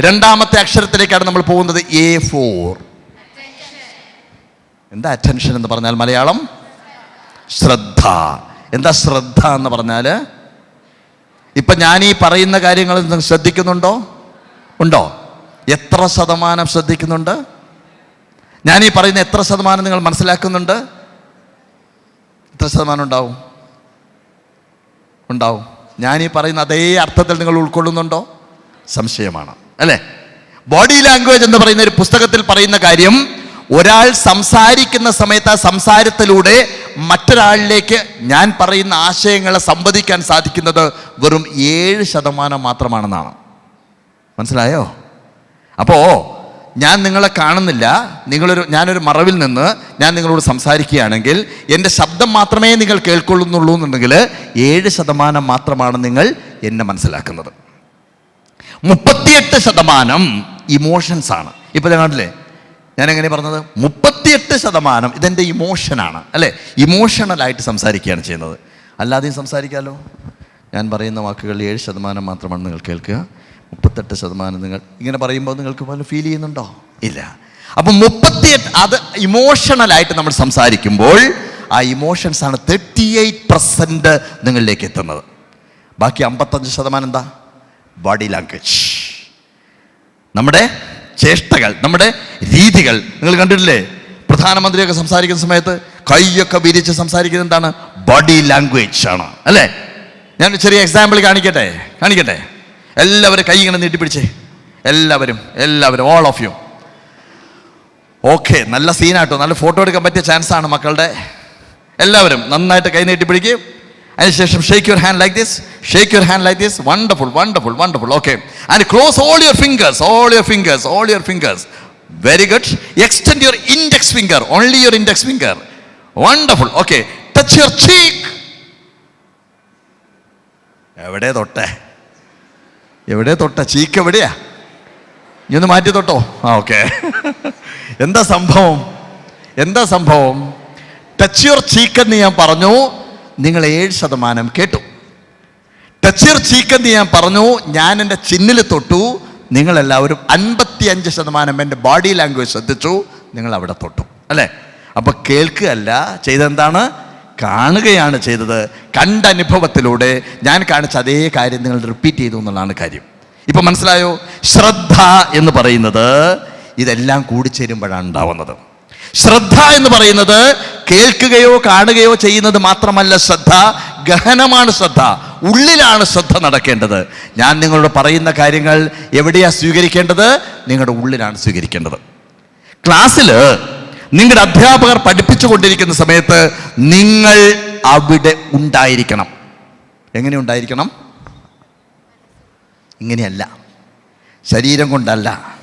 രണ്ടാമത്തെ അക്ഷരത്തിലേക്കാണ് നമ്മൾ പോകുന്നത് എ ഫോർ എന്താ അറ്റൻഷൻ എന്ന് പറഞ്ഞാൽ മലയാളം? ശ്രദ്ധ. എന്താ ശ്രദ്ധ എന്ന് പറഞ്ഞാൽ? ഇപ്പം ഞാൻ ഈ പറയുന്ന കാര്യങ്ങൾ ശ്രദ്ധിക്കുന്നുണ്ടോ? ഉണ്ടോ? എത്ര ശതമാനം ശ്രദ്ധിക്കുന്നുണ്ട്? ഈ പറയുന്ന എത്ര ശതമാനം നിങ്ങൾ മനസ്സിലാക്കുന്നുണ്ട്? എത്ര ശതമാനം ഉണ്ടാവും? ഉണ്ടാവും. ഈ പറയുന്ന അതേ അർത്ഥത്തിൽ നിങ്ങൾ ഉൾക്കൊള്ളുന്നുണ്ടോ? സംശയമാണ്. അല്ലേ? ബോഡി ലാംഗ്വേജ് എന്ന് പറയുന്ന ഒരു പുസ്തകത്തിൽ പറയുന്ന കാര്യം ഒരാൾ സംസാരിക്കുന്ന സമയത്ത് ആ സംസാരത്തിലൂടെ മറ്റൊരാളിലേക്ക് ഞാൻ പറയുന്ന ആശയങ്ങളെ സംവദിക്കാൻ സാധിക്കുന്നത് വെറും ഏഴ് ശതമാനം മാത്രമാണെന്നാണ്. മനസ്സിലായോ? അപ്പോ ഞാൻ നിങ്ങളെ കാണുന്നില്ല. നിങ്ങളൊരു ഞാനൊരു മറവിൽ നിന്ന് ഞാൻ നിങ്ങളോട് സംസാരിക്കുകയാണെങ്കിൽ എന്റെ ശബ്ദം മാത്രമേ നിങ്ങൾ കേൾക്കൊള്ളുന്നുള്ളൂ എന്നുണ്ടെങ്കിൽ ഏഴ് ശതമാനം മാത്രമാണ് നിങ്ങൾ എന്നെ മനസ്സിലാക്കുന്നത്. മുപ്പത്തിയെട്ട് ശതമാനം ഇമോഷൻസ് ആണ്. ഇപ്പൊ ഞാൻ കണ്ടില്ലേ? ഞാൻ എങ്ങനെ പറഞ്ഞത്? മുപ്പത്തിയെട്ട് ശതമാനം ഇതെന്റെ ഇമോഷനാണ് അല്ലേ? ഇമോഷണലായിട്ട് സംസാരിക്കുകയാണ് ചെയ്യുന്നത്. അല്ലാതെയും സംസാരിക്കാമല്ലോ ഞാൻ പറയുന്ന വാക്കുകൾ ഏഴ് ശതമാനം മാത്രമാണ് നിങ്ങൾ കേൾക്കുക. മുപ്പത്തെട്ട് ശതമാനം നിങ്ങൾ ഇങ്ങനെ പറയുമ്പോൾ നിങ്ങൾക്ക് പോലെ ഫീൽ ചെയ്യുന്നുണ്ടോ? ഇല്ല. അപ്പം മുപ്പത്തിയെട്ട് അത് ഇമോഷണലായിട്ട് നമ്മൾ സംസാരിക്കുമ്പോൾ ആ ഇമോഷൻസ് ആണ് തേർട്ടി എയ്റ്റ് പെർസെന്റ് നിങ്ങളിലേക്ക് എത്തുന്നത്. ബാക്കി അമ്പത്തഞ്ച് ശതമാനം എന്താ? ബോഡി ലാംഗ്വേജ് നമ്മുടെ ചേഷ്ടകൾ നമ്മുടെ രീതികൾ. നിങ്ങൾ കണ്ടിട്ടില്ലേ? പ്രധാനമന്ത്രിയൊക്കെ സംസാരിക്കുന്ന സമയത്ത് കൈയൊക്കെ വിരിച്ച് സംസാരിക്കുന്നത് എന്താണ്? ബോഡി ലാംഗ്വേജ് ആണ്. അല്ലേ? ഞാൻ ചെറിയ എക്സാമ്പിൾ കാണിക്കട്ടെ? കാണിക്കട്ടെ? എല്ലാവരും കൈ ഇങ്ങനെ നീട്ടിപ്പിടിച്ചേ. എല്ലാവരും എല്ലാവരും ഓൾ ഓഫ് യു ഓക്കെ നല്ല സീനാട്ടോ നല്ല ഫോട്ടോ എടുക്കാൻ പറ്റിയ ചാൻസാണ് മക്കളുടെ. എല്ലാവരും നന്നായിട്ട് കൈ നീട്ടി പിടിക്കും അതിനുശേഷം shake your hand like this shake your hand like this wonderful wonderful wonderful okay and close all your fingers all your fingers all your fingers very good extend your index finger only your index finger wonderful okay touch your cheek എവിടെ തൊട്ടേ? എവിടെ തൊട്ട? Cheek എവിടെയാ? നീ ഒന്ന് മാറ്റി തൊട്ടോ? ആ okay എന്താ സംഭവം? എന്താ സംഭവം? ടച്ച് യുവർ ചീക്ക് എന്ന് ഞാൻ പറഞ്ഞു. നിങ്ങൾ ഏഴ് ശതമാനം കേട്ടു. ടച്ചിർ എന്ന് ഞാൻ പറഞ്ഞു ഞാൻ എന്റെ ചിന്നിൽ തൊട്ടു നിങ്ങളെല്ലാവരും അൻപത്തി അഞ്ച് ശതമാനം എന്റെ ബോഡി ലാംഗ്വേജ് ശ്രദ്ധിച്ചു നിങ്ങൾ അവിടെ തൊട്ടു. അല്ലേ? അപ്പൊ കേൾക്കുകയല്ല ചെയ്തെന്താണ്? കാണുകയാണ് ചെയ്തത്. കണ്ട അനുഭവത്തിലൂടെ ഞാൻ കാണിച്ച അതേ കാര്യം നിങ്ങൾ റിപ്പീറ്റ് ചെയ്തു എന്നുള്ളതാണ് കാര്യം. ഇപ്പൊ മനസ്സിലായോ? ശ്രദ്ധ എന്ന് പറയുന്നത് ഇതെല്ലാം കൂടിച്ചേരുമ്പോഴാണ് ഉണ്ടാവുന്നത്. ശ്രദ്ധ എന്ന് പറയുന്നത് കേൾക്കുകയോ കാണുകയോ ചെയ്യുന്നത് മാത്രമല്ല ശ്രദ്ധ ഗഹനമാണ് ശ്രദ്ധ ഉള്ളിലാണ് ശ്രദ്ധ നടക്കേണ്ടത്. ഞാൻ നിങ്ങളോട് പറയുന്ന കാര്യങ്ങൾ എവിടെയാണ് സ്വീകരിക്കേണ്ടത്? നിങ്ങളുടെ ഉള്ളിലാണ് സ്വീകരിക്കേണ്ടത്. ക്ലാസ്സിൽ നിങ്ങളുടെ അധ്യാപകർ പഠിപ്പിച്ചു കൊണ്ടിരിക്കുന്ന സമയത്ത് നിങ്ങൾ അവിടെ ഉണ്ടായിരിക്കണം. എങ്ങനെ ഉണ്ടായിരിക്കണം? ഇങ്ങനെയല്ല. ശരീരം കൊണ്ടല്ല.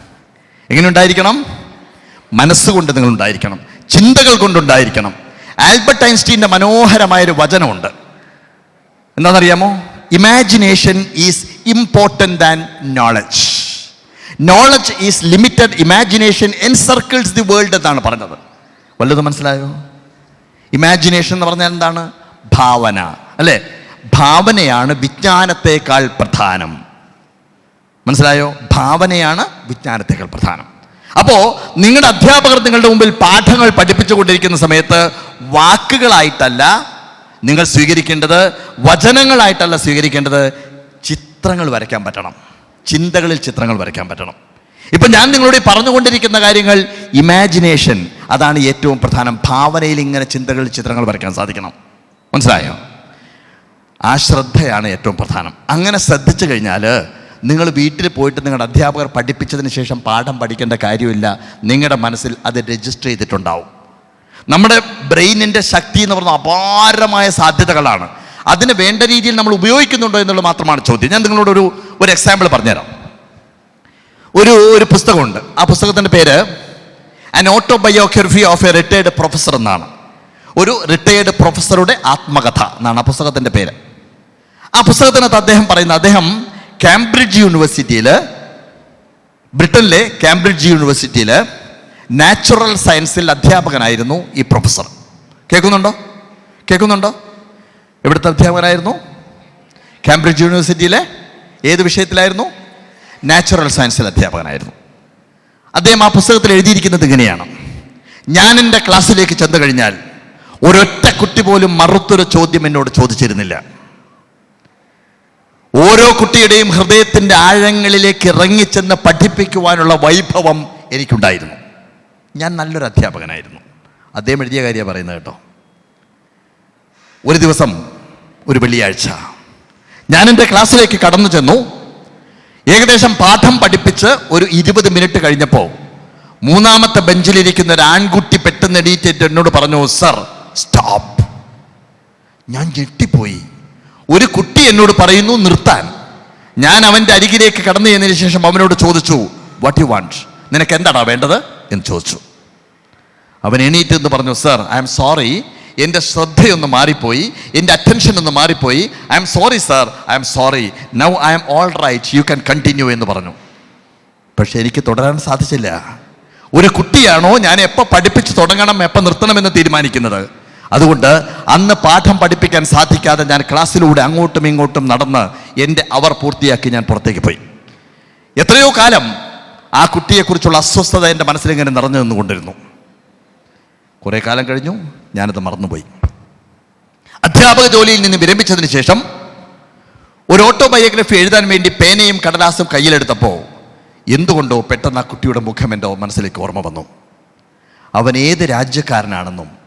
എങ്ങനെ ഉണ്ടായിരിക്കണം? മനസ്സുകൊണ്ട് നിങ്ങൾ ഉണ്ടായിരിക്കണം. ചിന്തകൾ കൊണ്ടുണ്ടായിരിക്കണം. ആൽബർട്ട് ഐൻസ്റ്റീന്റെ മനോഹരമായൊരു വചനമുണ്ട്. എന്താണെന്നറിയാമോ? Imagination is important than knowledge knowledge is limited imagination encircles the world എന്നാണ് പറഞ്ഞത്. വല്ലതും മനസ്സിലായോ? ഇമാജിനേഷൻ എന്ന് പറഞ്ഞാൽ എന്താണ്? ഭാവന. അല്ലേ? ഭാവനയാണ് വിജ്ഞാനത്തേക്കാൾ പ്രധാനം. മനസ്സിലായോ? ഭാവനയാണ് വിജ്ഞാനത്തേക്കാൾ പ്രധാനം. അപ്പോ നിങ്ങളുടെ അധ്യാപകർ നിങ്ങളുടെ മുമ്പിൽ പാഠങ്ങൾ പഠിപ്പിച്ചുകൊണ്ടിരിക്കുന്ന സമയത്ത് വാക്കുകളായിട്ടല്ല നിങ്ങൾ സ്വീകരിക്കേണ്ടത് വചനങ്ങളായിട്ടല്ല സ്വീകരിക്കേണ്ടത് ചിത്രങ്ങൾ വരയ്ക്കാൻ പറ്റണം. ചിന്തകളിൽ ചിത്രങ്ങൾ വരയ്ക്കാൻ പറ്റണം. ഇപ്പൊ ഞാൻ നിങ്ങളോട് പറഞ്ഞുകൊണ്ടിരിക്കുന്ന കാര്യങ്ങൾ ഇമാജിനേഷൻ അതാണ് ഏറ്റവും പ്രധാനം. ഭാവനയിൽ ഇങ്ങനെ ചിന്തകളിൽ ചിത്രങ്ങൾ വരയ്ക്കാൻ സാധിക്കണം. മനസ്സിലായോ? ആ ശ്രദ്ധയാണ് ഏറ്റവും പ്രധാനം. അങ്ങനെ ശ്രദ്ധിച്ചു കഴിഞ്ഞാൽ നിങ്ങൾ വീട്ടിൽ പോയിട്ട് നിങ്ങളുടെ അധ്യാപകർ പഠിപ്പിച്ചതിന് ശേഷം പാഠം പഠിക്കേണ്ട കാര്യമില്ല. നിങ്ങളുടെ മനസ്സിൽ അത് രജിസ്റ്റർ ചെയ്തിട്ടുണ്ടാവും. നമ്മുടെ ബ്രെയിനിന്റെ ശക്തി എന്ന് പറഞ്ഞാൽ അപാരമായ സാധ്യതകളാണ്. അതിന് വേണ്ട രീതിയിൽ നമ്മൾ ഉപയോഗിക്കുന്നുണ്ടോ എന്നുള്ളത് മാത്രമാണ് ചോദ്യം. ഞാൻ നിങ്ങളോട് ഒരു ഒരു എക്സാമ്പിൾ പറഞ്ഞുതരാം. ഒരു ഒരു പുസ്തകമുണ്ട്. ആ പുസ്തകത്തിന്റെ പേര് an autobiography of a retired professor എന്നാണ്. ഒരു റിട്ടയർഡ് പ്രൊഫസറുടെ ആത്മകഥ എന്നാണ് ആ പുസ്തകത്തിന്റെ പേര്. ആ പുസ്തകത്തിനകത്ത് അദ്ദേഹം പറയുന്നത് അദ്ദേഹം കാംബ്രിഡ്ജ് യൂണിവേഴ്സിറ്റിയിൽ ബ്രിട്ടനിലെ കാംബ്രിഡ്ജ് യൂണിവേഴ്സിറ്റിയിൽ നാച്ചുറൽ സയൻസിൽ അധ്യാപകനായിരുന്നു ഈ പ്രൊഫസർ കേൾക്കുന്നുണ്ടോ? കേൾക്കുന്നുണ്ടോ? എവിടുത്തെ അധ്യാപകനായിരുന്നു? കാംബ്രിഡ്ജ് യൂണിവേഴ്സിറ്റിയിലെ ഏത് വിഷയത്തിലായിരുന്നു? നാച്ചുറൽ സയൻസിൽ അധ്യാപകനായിരുന്നു. അദ്ദേഹം ആ പുസ്തകത്തിൽ എഴുതിയിരിക്കുന്നത് ഇങ്ങനെയാണ്. ഞാൻ എന്റെ ക്ലാസ്സിലേക്ക് ചെന്നു കഴിഞ്ഞാൽ ഒരൊറ്റ കുട്ടി പോലും മറുത്തൊരു ചോദ്യം എന്നോട് ചോദിച്ചിരുന്നില്ല. ഓരോ കുട്ടിയുടെയും ഹൃദയത്തിന്റെ ആഴങ്ങളിലേക്ക് ഇറങ്ങിച്ചെന്ന് പഠിപ്പിക്കുവാനുള്ള വൈഭവം എനിക്കുണ്ടായിരുന്നു. ഞാൻ നല്ലൊരു അധ്യാപകനായിരുന്നു. അദ്ദേഹം എഴുതിയ കാര്യമാണ് പറയുന്നത് കേട്ടോ. ഒരു ദിവസം ഒരു വെള്ളിയാഴ്ച ഞാൻ എന്റെ ക്ലാസ്സിലേക്ക് കടന്നു ചെന്നു. ഏകദേശം പാഠം പഠിപ്പിച്ച് ഒരു ഇരുപത് മിനിറ്റ് കഴിഞ്ഞപ്പോൾ മൂന്നാമത്തെ ബെഞ്ചിലിരിക്കുന്ന ഒരു ആൺകുട്ടി പെട്ടെന്ന് എണീറ്റിട്ട് എന്നോട് പറഞ്ഞു സർ സ്റ്റോപ്പ്. ഞാൻ ഞെട്ടിപ്പോയി. ഒരു കുട്ടി എന്നോട് പറയുന്നു നിർത്താൻ. ഞാൻ അവന്റെ അരികിലേക്ക് കടന്നു ചെന്നതിന് ശേഷം അവനോട് ചോദിച്ചു വാട്ട് യു വാണ്ട് നിനക്ക് എന്താടാ വേണ്ടത്? എന്ന് ചോദിച്ചു. അവൻ എണീറ്റ് എന്ന് പറഞ്ഞു സർ ഐ എം സോറി എന്റെ ശ്രദ്ധയൊന്ന് മാറിപ്പോയി. എന്റെ അറ്റൻഷൻ ഒന്ന് മാറിപ്പോയി. I'm sorry sir I'm sorry now I'm all right you can continue എന്ന് പറഞ്ഞു. പക്ഷേ എനിക്ക് തുടരാൻ സാധിച്ചില്ല. ഒരു കുട്ടിയാണോ ഞാൻ എപ്പോൾ പഠിപ്പിച്ച് തുടങ്ങണം എപ്പോൾ നിർത്തണമെന്ന് തീരുമാനിക്കുന്നത്? അതുകൊണ്ട് അന്ന് പാഠം പഠിപ്പിക്കാൻ സാധിക്കാതെ ഞാൻ ക്ലാസ്സിലൂടെ അങ്ങോട്ടും ഇങ്ങോട്ടും നടന്ന് എന്റെ അവർ പൂർത്തിയാക്കി ഞാൻ പുറത്തേക്ക് പോയി. എത്രയോ കാലം ആ കുട്ടിയെക്കുറിച്ചുള്ള അസ്വസ്ഥത എന്റെ മനസ്സിലിങ്ങനെ നിറഞ്ഞു നിന്നുകൊണ്ടിരുന്നു. കുറേ കാലം കഴിഞ്ഞു ഞാനത് മറന്നുപോയി. അധ്യാപക ജോലിയിൽ നിന്ന് വിരമിച്ചതിന് ശേഷം ഒരു ഓട്ടോബയോഗ്രഫി എഴുതാൻ വേണ്ടി പേനയും കടലാസും കയ്യിലെടുത്തപ്പോൾ എന്തുകൊണ്ടോ പെട്ടെന്ന് ആ കുട്ടിയുടെ മുഖം എന്റെ മനസ്സിലേക്ക് ഓർമ്മ വന്നു. അവൻ ഏത് രാജ്യക്കാരനാണെന്നും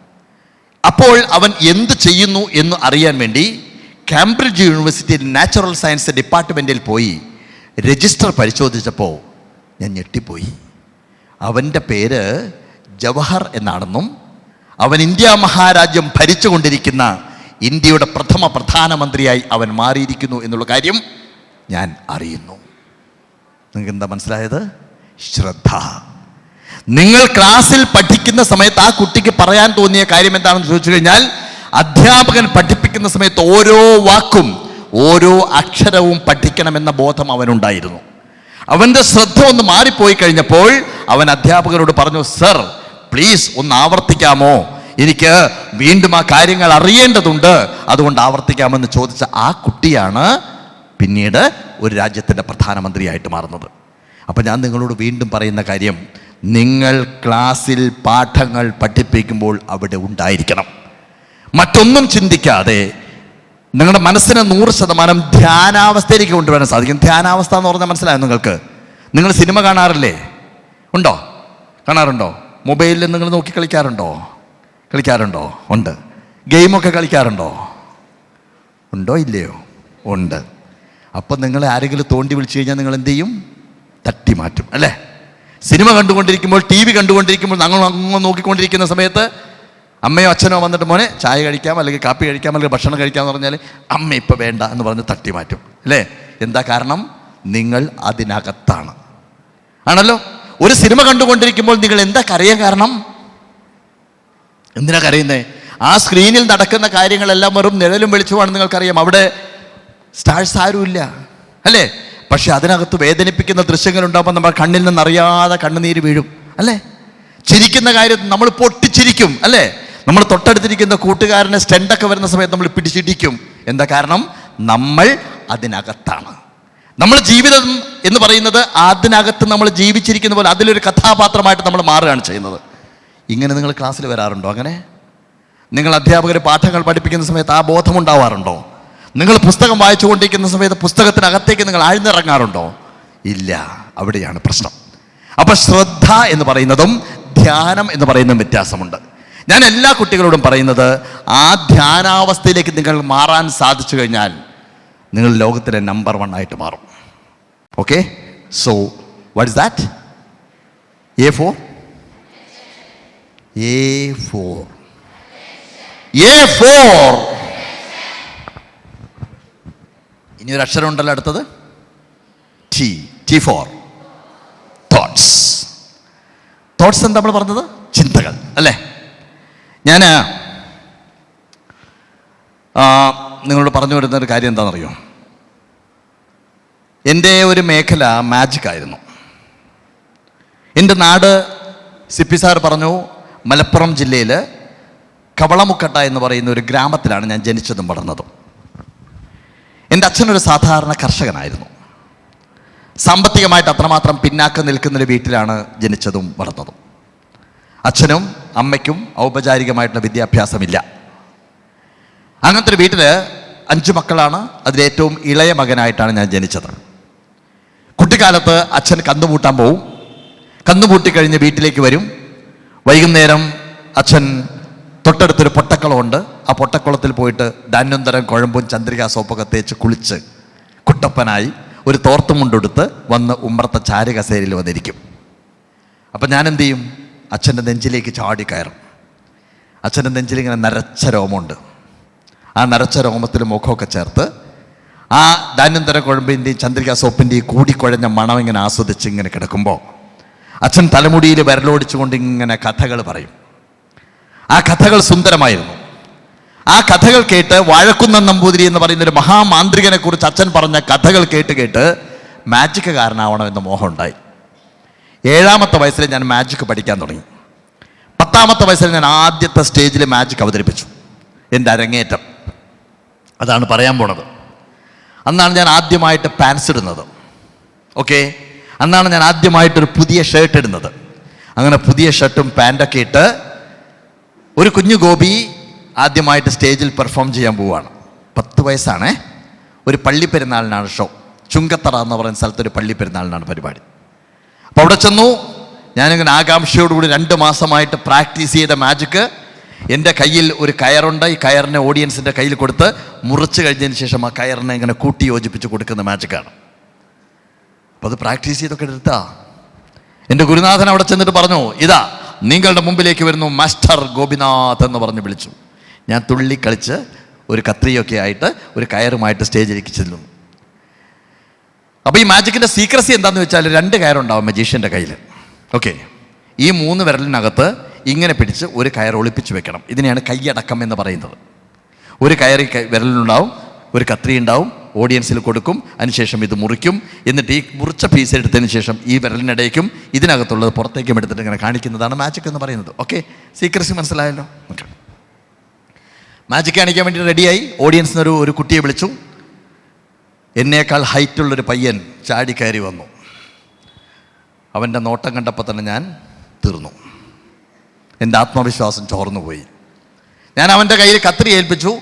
അപ്പോൾ അവൻ എന്ത് ചെയ്യുന്നു എന്ന് അറിയാൻ വേണ്ടി കാംബ്രിഡ്ജ് യൂണിവേഴ്സിറ്റി നാച്ചുറൽ സയൻസ് ഡിപ്പാർട്ട്മെന്റിൽ പോയി രജിസ്റ്റർ പരിശോധിച്ചപ്പോൾ ഞാൻ ഞെട്ടിപ്പോയി. അവന്റെ പേര് ജവഹർ എന്നാണെന്നും അവൻ ഇന്ത്യ മഹാരാജ്യം ഭരിച്ചുകൊണ്ടിരിക്കുന്ന ഇന്ത്യയുടെ പ്രഥമ പ്രധാനമന്ത്രിയായി അവൻ മാറിയിരിക്കുന്നു എന്നുള്ള കാര്യം ഞാൻ അറിയുന്നു. നിങ്ങൾക്ക് എന്താ മനസ്സിലായത്? ശ്രദ്ധ. നിങ്ങൾ ക്ലാസ്സിൽ പഠിക്കുന്ന സമയത്ത് ആ കുട്ടിക്ക് പറയാൻ തോന്നിയ കാര്യം എന്താണെന്ന് ചോദിച്ചു കഴിഞ്ഞാൽ അധ്യാപകൻ പഠിപ്പിക്കുന്ന സമയത്ത് ഓരോ വാക്കും ഓരോ അക്ഷരവും പഠിക്കണമെന്ന ബോധം അവനുണ്ടായിരുന്നു. അവന്റെ ശ്രദ്ധ ഒന്ന് മാറിപ്പോയി കഴിഞ്ഞപ്പോൾ അവൻ അധ്യാപകനോട് പറഞ്ഞു സർ പ്ലീസ് ഒന്ന് ആവർത്തിക്കാമോ? എനിക്ക് വീണ്ടും ആ കാര്യങ്ങൾ അറിയേണ്ടതുണ്ട്. അതുകൊണ്ട് ആവർത്തിക്കാമെന്ന് ചോദിച്ച ആ കുട്ടിയാണ് പിന്നീട് ഒരു രാജ്യത്തിന്റെ പ്രധാനമന്ത്രിയായിട്ട് മാറുന്നത്. അപ്പം ഞാൻ നിങ്ങളോട് വീണ്ടും പറയുന്ന കാര്യം നിങ്ങൾ ക്ലാസ്സിൽ പാഠങ്ങൾ പഠിപ്പിക്കുമ്പോൾ അവിടെ ഉണ്ടായിരിക്കണം. മറ്റൊന്നും ചിന്തിക്കാതെ നിങ്ങളുടെ മനസ്സിനെ നൂറ് ശതമാനം ധ്യാനാവസ്ഥയിലേക്ക് കൊണ്ടുവരാൻ സാധിക്കും. ധ്യാനാവസ്ഥ എന്ന് പറഞ്ഞാൽ മനസ്സിലായോ നിങ്ങൾക്ക്? നിങ്ങൾ സിനിമ കാണാറില്ലേ? ഉണ്ടോ? കാണാറുണ്ടോ? മൊബൈലിൽ നിങ്ങൾ നോക്കി കളിക്കാറുണ്ടോ? കളിക്കാറുണ്ടോ? ഉണ്ട്. ഗെയിമൊക്കെ കളിക്കാറുണ്ടോ? ഉണ്ടോ ഇല്ലയോ? ഉണ്ട്. അപ്പം നിങ്ങളെ ആരെങ്കിലും തോണ്ടി വിളിച്ചു കഴിഞ്ഞാൽ നിങ്ങൾ എന്ത് ചെയ്യും? തട്ടി മാറ്റും അല്ലേ? സിനിമ കണ്ടുകൊണ്ടിരിക്കുമ്പോൾ ടി വി കണ്ടുകൊണ്ടിരിക്കുമ്പോൾ ഞങ്ങൾ അങ്ങ് നോക്കിക്കൊണ്ടിരിക്കുന്ന സമയത്ത് അമ്മയോ അച്ഛനോ വന്നിട്ട് മോനെ ചായ കഴിക്കാം അല്ലെങ്കിൽ കാപ്പി കഴിക്കാം അല്ലെങ്കിൽ ഭക്ഷണം കഴിക്കാം എന്ന് പറഞ്ഞാൽ അമ്മ ഇപ്പം വേണ്ട എന്ന് പറഞ്ഞ് തട്ടി മാറ്റും. അല്ലേ? എന്താ കാരണം? നിങ്ങൾ അതിനകത്താണ്. ആണല്ലോ? ഒരു സിനിമ കണ്ടുകൊണ്ടിരിക്കുമ്പോൾ നിങ്ങൾ എന്താ കരയാൻ കാരണം? എന്തിനാ കരയുന്നേ? ആ സ്ക്രീനിൽ നടക്കുന്ന കാര്യങ്ങളെല്ലാം വെറും നിഴലും വെളിച്ചമാണെന്ന് നിങ്ങൾക്കറിയാം. അവിടെ സ്റ്റാഴ്സ് ആരുമില്ല. അല്ലേ? പക്ഷെ അതിനകത്ത് വേദനിപ്പിക്കുന്ന ദൃശ്യങ്ങൾ ഉണ്ടാകുമ്പോൾ നമ്മുടെ കണ്ണിൽ നിന്ന് അറിയാതെ കണ്ണുനീര് വീഴും അല്ലേ? ചിരിക്കുന്ന കാര്യം നമ്മൾ പൊട്ടിച്ചിരിക്കും അല്ലേ? നമ്മൾ തൊട്ടടുത്തിരിക്കുന്ന കൂട്ടുകാരനെ സ്റ്റെൻഡൊക്കെ വരുന്ന സമയത്ത് നമ്മൾ പിടിച്ചിടിക്കും. എന്താ കാരണം? നമ്മൾ അതിനകത്താണ്. നമ്മൾ ജീവിതം എന്ന് പറയുന്നത് അതിനകത്ത് നമ്മൾ ജീവിച്ചിരിക്കുന്ന പോലെ അതിലൊരു കഥാപാത്രമായിട്ട് നമ്മൾ മാറുകയാണ് ചെയ്യുന്നത്. ഇങ്ങനെ നിങ്ങൾ ക്ലാസ്സിൽ വരാറുണ്ടോ അങ്ങനെ? നിങ്ങൾ അധ്യാപകർ പാഠങ്ങൾ പഠിപ്പിക്കുന്ന സമയത്ത് ആ ബോധം ഉണ്ടാവാറുണ്ടോ നിങ്ങൾ പുസ്തകം വായിച്ചു കൊണ്ടിരിക്കുന്ന സമയത്ത് പുസ്തകത്തിനകത്തേക്ക് നിങ്ങൾ ആഴ്ന്നിറങ്ങാറുണ്ടോ? ഇല്ല. അവിടെയാണ് പ്രശ്നം. അപ്പം ശ്രദ്ധ എന്ന് പറയുന്നതും ധ്യാനം എന്ന് പറയുന്നതും വ്യത്യാസമുണ്ട്. ഞാൻ എല്ലാ കുട്ടികളോടും പറയുന്നത് ആ ധ്യാനാവസ്ഥയിലേക്ക് നിങ്ങൾ മാറാൻ സാധിച്ചു കഴിഞ്ഞാൽ നിങ്ങൾ ലോകത്തിലെ നമ്പർ വൺ ആയിട്ട് മാറും. Okay so what is that A for A for A for ഇനി ഒരു അക്ഷരം ഉണ്ടല്ലോ അടുത്തത്? T T for. Thoughts thoughts എന്താ നമ്മൾ പറഞ്ഞത്? ചിന്തകൾ അല്ലേ? ഞാൻ നിങ്ങളോട് പറഞ്ഞു വരുന്ന ഒരു കാര്യം എന്താണെന്നറിയോ? എന്റെ ഒരു മേഖല മാജിക് ആയിരുന്നു. എന്റെ നാട് സിപ്പി സാർ പറഞ്ഞു മലപ്പുറം ജില്ലയിൽ കവളമുക്കട്ട എന്ന് പറയുന്ന ഒരു ഗ്രാമത്തിലാണ് ഞാൻ ജനിച്ചതും വളർന്നതും. എന്റെ അച്ഛനൊരു സാധാരണ കർഷകനായിരുന്നു. സാമ്പത്തികമായിട്ട് അത്രമാത്രം പിന്നാക്കം നിൽക്കുന്നൊരു വീട്ടിലാണ് ജനിച്ചതും വളർന്നതും. അച്ഛനും അമ്മയ്ക്കും ഔപചാരികമായിട്ടുള്ള വിദ്യാഭ്യാസമില്ല. അങ്ങനത്തെ ഒരു വീട്ടിൽ അഞ്ച് മക്കളാണ്. അതിലേറ്റവും ഇളയ മകനായിട്ടാണ് ഞാൻ ജനിച്ചത്. കുട്ടിക്കാലത്ത് അച്ഛൻ കന്നുപൂട്ടാൻ പോവും. കന്നുപൂട്ടി കഴിഞ്ഞ് വീട്ടിലേക്ക് വരും. വൈകുന്നേരം അച്ഛൻ തൊട്ടടുത്തൊരു പൊട്ടക്കുളമുണ്ട്. ആ പൊട്ടക്കുളത്തിൽ പോയിട്ട് ധാന്യന്തരം കുഴമ്പും ചന്ദ്രികാ സോപ്പൊക്കെ തേച്ച് കുളിച്ച് കുട്ടപ്പനായി ഒരു തോർത്തും കൊണ്ടെടുത്ത് വന്ന് ചാരി ചാരുകസേരയിൽ വന്നിരിക്കും. അപ്പം ഞാൻ ചെയ്യും അച്ഛന്റെ നെഞ്ചിലേക്ക് ചാടി കയറും. അച്ഛന്റെ നെഞ്ചിലിങ്ങനെ നരച്ച രോമമുണ്ട്. ആ നരച്ച രോമത്തിൽ മുഖമൊക്കെ ചേർത്ത് ആ ധാന്യന്തര കുഴമ്പിന്റെയും ചന്ദ്രികാ സോപ്പിന്റെയും കൂടിക്കുഴഞ്ഞ മണം ഇങ്ങനെ ആസ്വദിച്ച് ഇങ്ങനെ കിടക്കുമ്പോൾ അച്ഛൻ തലമുടിയിൽ വിരലോടിച്ചുകൊണ്ട് ഇങ്ങനെ കഥകൾ പറയും. ആ കഥകൾ സുന്ദരമായിരുന്നു. ആ കഥകൾ കേട്ട് വാഴക്കുന്ന നമ്പൂതിരി എന്ന് പറയുന്ന ഒരു മഹാമാന്ത്രികനെ കുറിച്ച് അച്ഛൻ പറഞ്ഞ കഥകൾ കേട്ട് കേട്ട് മാജിക് മോഹം ഉണ്ടായി ഏഴാമത്തെ വയസ്സിൽ ഞാൻ മാജിക്ക് പഠിക്കാൻ തുടങ്ങി. പത്താമത്തെ വയസ്സിൽ ഞാൻ ആദ്യത്തെ സ്റ്റേജിൽ മാജിക്ക് അവതരിപ്പിച്ചു. എന്റെ അരങ്ങേറ്റം. അതാണ് പറയാൻ പോണത്. അന്നാണ് ഞാൻ ആദ്യമായിട്ട് പാൻസ് ഇടുന്നത്. ഓക്കെ അന്നാണ് ഞാൻ ആദ്യമായിട്ടൊരു പുതിയ ഷർട്ട് ഇടുന്നത്. അങ്ങനെ പുതിയ ഷർട്ടും പാന്റൊക്കെ ഇട്ട് ഒരു കുഞ്ഞു ഗോപി ആദ്യമായിട്ട് സ്റ്റേജിൽ പെർഫോം ചെയ്യാൻ പോവുകയാണ് പത്ത് വയസ്സാണ്. ഒരു പള്ളി പെരുന്നാളിനാണ് ഷോ ചുങ്കത്തറ എന്ന് പറയുന്ന സ്ഥലത്തൊരു പള്ളി പെരുന്നാളിനാണ് പരിപാടി. അപ്പോൾ അവിടെ ചെന്നു. ഞാനിങ്ങനെ ആകാംക്ഷയോടുകൂടി രണ്ട് മാസമായിട്ട് പ്രാക്ടീസ് ചെയ്ത മാജിക്ക് എന്റെ കയ്യിൽ ഒരു കയറുണ്ട്. ഈ കയറിനെ ഓഡിയൻസിന്റെ കയ്യിൽ കൊടുത്ത് മുറിച്ച് കഴിഞ്ഞതിന് ശേഷം ആ കയറിനെ ഇങ്ങനെ കൂട്ടി യോജിപ്പിച്ച് കൊടുക്കുന്ന മാജിക്കാണ് അപ്പോൾ അത് പ്രാക്ടീസ് ചെയ്തൊക്കെ എടുത്താ. എന്റെ ഗുരുനാഥൻ അവിടെ ചെന്നിട്ട് പറഞ്ഞു ഇതാ നിങ്ങളുടെ മുമ്പിലേക്ക് വരുന്നു മാസ്റ്റർ ഗോപിനാഥ് എന്ന് പറഞ്ഞ് വിളിച്ചു. ഞാൻ തുള്ളി കളിച്ച് ഒരു കത്രിയൊക്കെ ആയിട്ട് ഒരു കയറുമായിട്ട് സ്റ്റേജിലേക്ക് ചെല്ലുന്നു. അപ്പോൾ ഈ മാജിക്കിന്റെ സീക്രസി എന്താണെന്ന് വെച്ചാൽ രണ്ട് കയറുണ്ടാവും മജീഷ്യന്റെ കയ്യിൽ ഓക്കെ ഈ മൂന്ന് വിരലിനകത്ത് ഇങ്ങനെ പിടിച്ച് ഒരു കയർ ഒളിപ്പിച്ച് വെക്കണം. ഇതിനെയാണ് കൈയടക്കം എന്ന് പറയുന്നത്. ഒരു കയറി വിരലിനുണ്ടാവും ഒരു കത്രി ഉണ്ടാവും ഓഡിയൻസിൽ കൊടുക്കും. അതിനുശേഷം ഇത് മുറിക്കും. എന്നിട്ട് ഈ മുറിച്ച പീസ് എടുത്തതിന് ശേഷം ഈ വിരലിനിടയ്ക്കും ഇതിനകത്തുള്ളത് പുറത്തേക്കും എടുത്തിട്ട് ഇങ്ങനെ കാണിക്കുന്നതാണ് മാജിക് എന്ന് പറയുന്നത്. ഓക്കെ സീക്രസി മനസ്സിലായല്ലോ? ഓക്കെ മാജിക് കാണിക്കാൻ വേണ്ടി റെഡിയായി ഓഡിയൻസിന് ഒരു ഒരു കുട്ടിയെ വിളിച്ചു. എന്നേക്കാൾ ഹൈറ്റുള്ളൊരു പയ്യൻ ചാടി കയറി വന്നു. അവന്റെ നോട്ടം കണ്ടപ്പോൾ തന്നെ ഞാൻ തീർന്നു. എന്റെ ആത്മവിശ്വാസം ചോർന്നു പോയി ഞാൻ അവന്റെ കയ്യിൽ കത്തിരി ഏൽപ്പിച്ചു.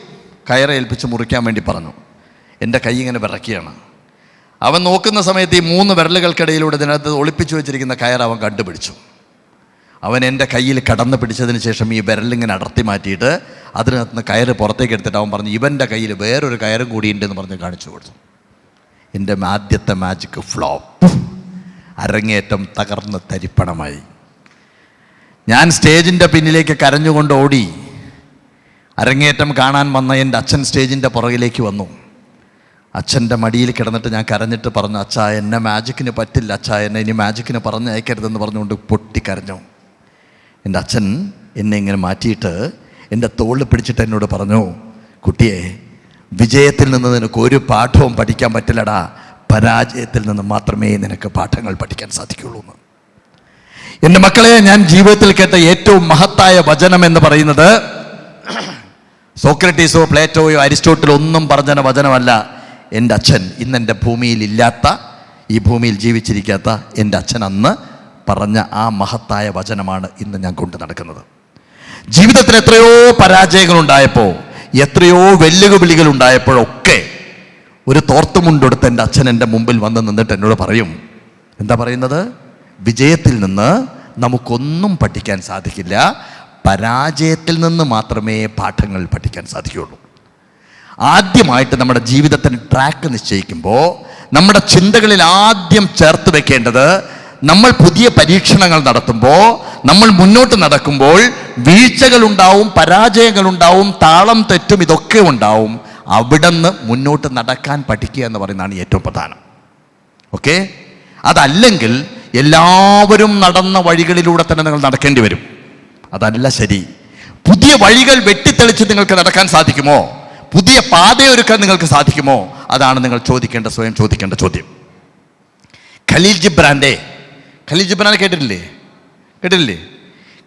കയറ് ഏൽപ്പിച്ച് മുറിക്കാൻ വേണ്ടി പറഞ്ഞു. എന്റെ കൈ ഇങ്ങനെ വിറക്കുകയാണ് അവൻ നോക്കുന്ന സമയത്ത് ഈ മൂന്ന് വിരലുകൾക്കിടയിലൂടെ ഇതിനകത്ത് ഒളിപ്പിച്ചു വെച്ചിരിക്കുന്ന കയർ അവൻ കണ്ടുപിടിച്ചു. അവൻ എന്റെ കയ്യിൽ കടന്ന് പിടിച്ചതിന് ശേഷം ഈ വിരലിങ്ങനെ അടർത്തി മാറ്റിയിട്ട് അതിനകത്ത് നിന്ന് കയറ് പുറത്തേക്ക് എടുത്തിട്ട് അവൻ പറഞ്ഞു ഇവന്റെ കയ്യിൽ വേറൊരു കയറും കൂടി കൂടിയുണ്ടെന്ന് പറഞ്ഞ് കാണിച്ചു കൊടുത്തു. എന്റെ ആദ്യത്തെ മാജിക് ഫ്ലോപ്പ് അരങ്ങേറ്റം തകർന്ന് തരിപ്പണമായി. ഞാൻ സ്റ്റേജിന്റെ പിന്നിലേക്ക് കരഞ്ഞുകൊണ്ട് ഓടി. അരങ്ങേറ്റം കാണാൻ വന്ന എന്റെ അച്ഛൻ സ്റ്റേജിന്റെ പുറകിലേക്ക് വന്നു. അച്ഛന്റെ മടിയിൽ കിടന്നിട്ട് ഞാൻ കരഞ്ഞിട്ട് പറഞ്ഞു അച്ഛാ എന്നെ മാജിക്കിന് പറ്റില്ല അച്ഛാ എന്നെ ഇനി മാജിക്കിന് പറഞ്ഞയക്കരുതെന്ന് പറഞ്ഞുകൊണ്ട് പൊട്ടിക്കരഞ്ഞു. എന്റെ അച്ഛൻ എന്നെ ഇങ്ങനെ മാറ്റിയിട്ട് എന്റെ തോളിൽ പിടിച്ചിട്ട് എന്നോട് പറഞ്ഞു കുട്ടിയെ വിജയത്തിൽ നിന്ന് നിനക്ക് ഒരു പാഠവും പഠിക്കാൻ പറ്റില്ലടാ. പരാജയത്തിൽ നിന്ന് മാത്രമേ നിനക്ക് പാഠങ്ങൾ പഠിക്കാൻ സാധിക്കുള്ളൂ എന്ന്. എന്റെ മക്കളെ ഞാൻ ജീവിതത്തിൽ കേട്ട ഏറ്റവും മഹത്തായ വചനം എന്ന് പറയുന്നത് സോക്രട്ടീസോ പ്ലേറ്റോയോ അരിസ്റ്റോട്ടിലോ ഒന്നും പറഞ്ഞ വചനമല്ല. എന്റെ അച്ഛൻ ഇന്ന് എന്റെ ഭൂമിയിൽ ഇല്ലാത്ത ഈ ഭൂമിയിൽ ജീവിച്ചിരിക്കാത്ത എന്റെ അച്ഛൻ അന്ന് പറഞ്ഞ ആ മഹത്തായ വചനമാണ് ഇന്ന് ഞാൻ കൊണ്ടു നടക്കുന്നത്. ജീവിതത്തിൽ എത്രയോ പരാജയങ്ങൾ ഉണ്ടായപ്പോൾ എത്രയോ വെല്ലുവിളികൾ ഉണ്ടായപ്പോഴൊക്കെ ഒരു തോർത്തുമുണ്ടെടുത്ത് എന്റെ അച്ഛൻ എന്റെ മുമ്പിൽ വന്ന് നിന്നിട്ട് എന്നോട് പറയും എന്താ പറയുന്നത്? വിജയത്തിൽ നിന്ന് നമുക്കൊന്നും പഠിക്കാൻ സാധിക്കില്ല പരാജയത്തിൽ നിന്ന് മാത്രമേ പാഠങ്ങൾ പഠിക്കാൻ സാധിക്കുകയുള്ളൂ. ആദ്യമായിട്ട് നമ്മുടെ ജീവിതത്തിന് ട്രാക്ക് നിശ്ചയിക്കുമ്പോൾ നമ്മുടെ ചിന്തകളിൽ ആദ്യം ചേർത്ത് വെക്കേണ്ടത് നമ്മൾ പുതിയ പരീക്ഷണങ്ങൾ നടത്തുമ്പോൾ നമ്മൾ മുന്നോട്ട് നടക്കുമ്പോൾ പരാജയങ്ങൾ ഉണ്ടാവും താളം തെറ്റും ഇതൊക്കെ ഉണ്ടാവും. അവിടുന്ന് മുന്നോട്ട് നടക്കാൻ പഠിക്കുക എന്ന് പറയുന്നതാണ് ഏറ്റവും പ്രധാനം. ഓക്കെ അതല്ലെങ്കിൽ എല്ലാവരും നടന്ന വഴികളിലൂടെ തന്നെ നിങ്ങൾ നടക്കേണ്ടി വരും. അതല്ല ശരി. പുതിയ വഴികൾ വെട്ടിത്തെളിച്ച് നിങ്ങൾക്ക് നടക്കാൻ സാധിക്കുമോ? പുതിയ പാതയൊരുക്കാൻ നിങ്ങൾക്ക് സാധിക്കുമോ? അതാണ് നിങ്ങൾ ചോദിക്കേണ്ട സ്വയം ചോദിക്കേണ്ട ചോദ്യം. ഖലീൽ ജിബ്രാന്റെ ഖലീൽ ജിബ്രാൻ കേട്ടിട്ടില്ലേ? കേട്ടിട്ടില്ലേ?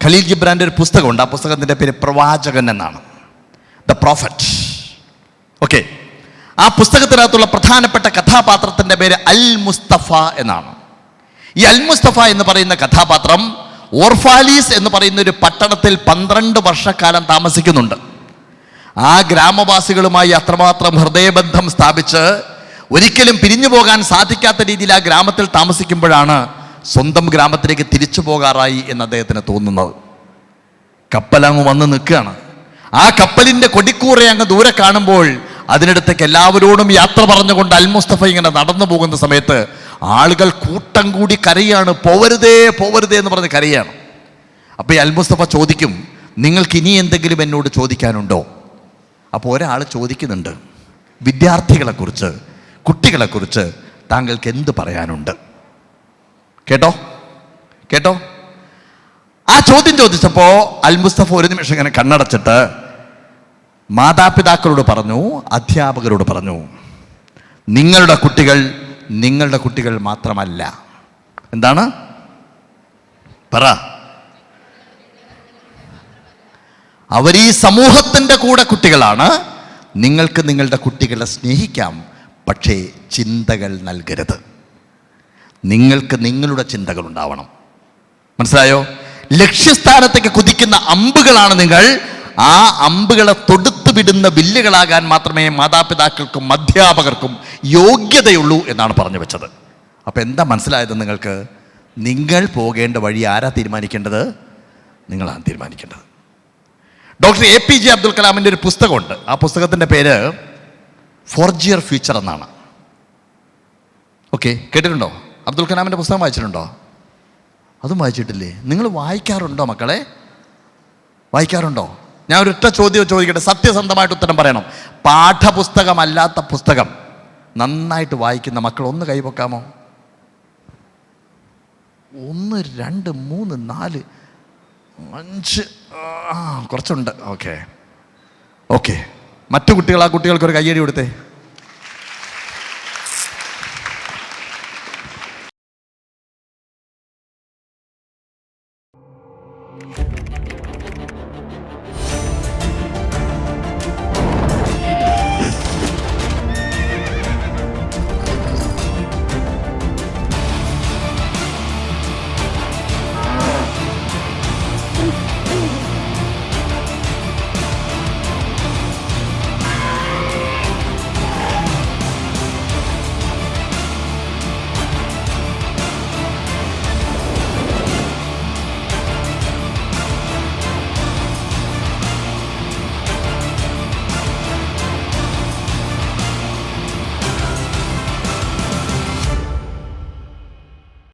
ഖലീൽ ജിബ്രാന്റെ ഒരു പുസ്തകമുണ്ട്. ആ പുസ്തകത്തിന്റെ പേര് പ്രവാചകൻ എന്നാണ്. ദ പ്രോഫറ്റ് ഓക്കെ ആ പുസ്തകത്തിനകത്തുള്ള പ്രധാനപ്പെട്ട കഥാപാത്രത്തിന്റെ പേര് അൽ മുസ്തഫ എന്നാണ്. ഈ അൽ മുസ്തഫ എന്ന് പറയുന്ന കഥാപാത്രം ഓർഫാലീസ് എന്ന് പറയുന്ന ഒരു പട്ടണത്തിൽ പന്ത്രണ്ട് വർഷക്കാലം താമസിക്കുന്നുണ്ട്. ആ ഗ്രാമവാസികളുമായി അത്രമാത്രം ഹൃദയബന്ധം സ്ഥാപിച്ച് ഒരിക്കലും പിരിഞ്ഞു പോകാൻ സാധിക്കാത്ത രീതിയിൽ ആ ഗ്രാമത്തിൽ താമസിക്കുമ്പോഴാണ് സ്വന്തം ഗ്രാമത്തിലേക്ക് തിരിച്ചു പോകാറായി എന്ന് അദ്ദേഹത്തിന് തോന്നുന്നത്. കപ്പലങ്ങ് വന്ന് നിൽക്കുകയാണ്. ആ കപ്പലിന്റെ കൊടിക്കൂറെ അങ്ങ് ദൂരെ കാണുമ്പോൾ അതിനടുത്തേക്ക് എല്ലാവരോടും യാത്ര പറഞ്ഞുകൊണ്ട് അൽ മുസ്തഫ ഇങ്ങനെ നടന്നു പോകുന്ന സമയത്ത് ആളുകൾ കൂട്ടം കൂടി കരയാണ്. പോവരുതേ പോവരുതേ എന്ന് പറഞ്ഞ് കരയാണ്. അപ്പോൾ ഈ അൽ മുസ്തഫ ചോദിക്കും നിങ്ങൾക്ക് ഇനി എന്തെങ്കിലും എന്നോട് ചോദിക്കാനുണ്ടോ? അപ്പോൾ ഒരാൾ ചോദിക്കുന്നുണ്ട് വിദ്യാർത്ഥികളെക്കുറിച്ച് കുട്ടികളെക്കുറിച്ച് താങ്കൾക്ക് എന്ത് പറയാനുണ്ട്? കേട്ടോ? കേട്ടോ? ആ ചോദ്യം ചോദിച്ചപ്പോൾ അൽ മുസ്തഫ ഒരു നിമിഷം ഇങ്ങനെ കണ്ണടച്ചിട്ട് മാതാപിതാക്കളോട് പറഞ്ഞു അധ്യാപകരോട് പറഞ്ഞു നിങ്ങളുടെ കുട്ടികൾ നിങ്ങളുടെ കുട്ടികൾ മാത്രമല്ല. എന്താണ്? പറ. അവർ ഈ സമൂഹത്തിന്റെ കൂടെ കുട്ടികളാണ്. നിങ്ങൾക്ക് നിങ്ങളുടെ കുട്ടികളെ സ്നേഹിക്കാം. പക്ഷേ ചിന്തകൾ നൽകരുത്. നിങ്ങൾക്ക് നിങ്ങളുടെ ചിന്തകൾ ഉണ്ടാവണം. മനസ്സിലായോ? ലക്ഷ്യസ്ഥാനത്തേക്ക് കുതിക്കുന്ന അമ്പുകളാണ് നിങ്ങൾ. ആ അമ്പുകളെ തൊടുത്തു വിടുന്ന വില്ലുകളാകാൻ മാത്രമേ മാതാപിതാക്കൾക്കും അധ്യാപകർക്കും യോഗ്യതയുള്ളൂ എന്നാണ് പറഞ്ഞു വെച്ചത്. അപ്പോൾ എന്താ മനസ്സിലായത് നിങ്ങൾക്ക്? നിങ്ങൾ പോകേണ്ട വഴി ആരാ തീരുമാനിക്കേണ്ടത്? നിങ്ങളാണ് തീരുമാനിക്കേണ്ടത്. Doctor A P J Abdul കലാമിന്റെ ഒരു പുസ്തകമുണ്ട്. ആ പുസ്തകത്തിന്റെ പേര് ഫോർജിയർ ഫ്യൂച്ചർ എന്നാണ്. ഓക്കെ കേട്ടിട്ടുണ്ടോ? അബ്ദുൽ കലാമിന്റെ പുസ്തകം വായിച്ചിട്ടുണ്ടോ? അതും വായിച്ചിട്ടില്ലേ? നിങ്ങൾ വായിക്കാറുണ്ടോ മക്കളെ? വായിക്കാറുണ്ടോ? ഞാൻ ഒരൊറ്റ ചോദ്യം ചോദിക്കട്ടെ. സത്യസന്ധമായിട്ട് ഉത്തരം പറയണം. പാഠപുസ്തകമല്ലാത്ത പുസ്തകം നന്നായിട്ട് വായിക്കുന്ന മക്കൾ ഒന്ന് കൈവക്കാമോ ഒന്ന് രണ്ട് മൂന്ന് നാല് അഞ്ച് കുറച്ചുണ്ട്. ഓക്കെ ഓക്കെ മറ്റു കുട്ടികൾ ആ കുട്ടികൾക്ക് ഒരു കയ്യടി കൊടുത്തേ.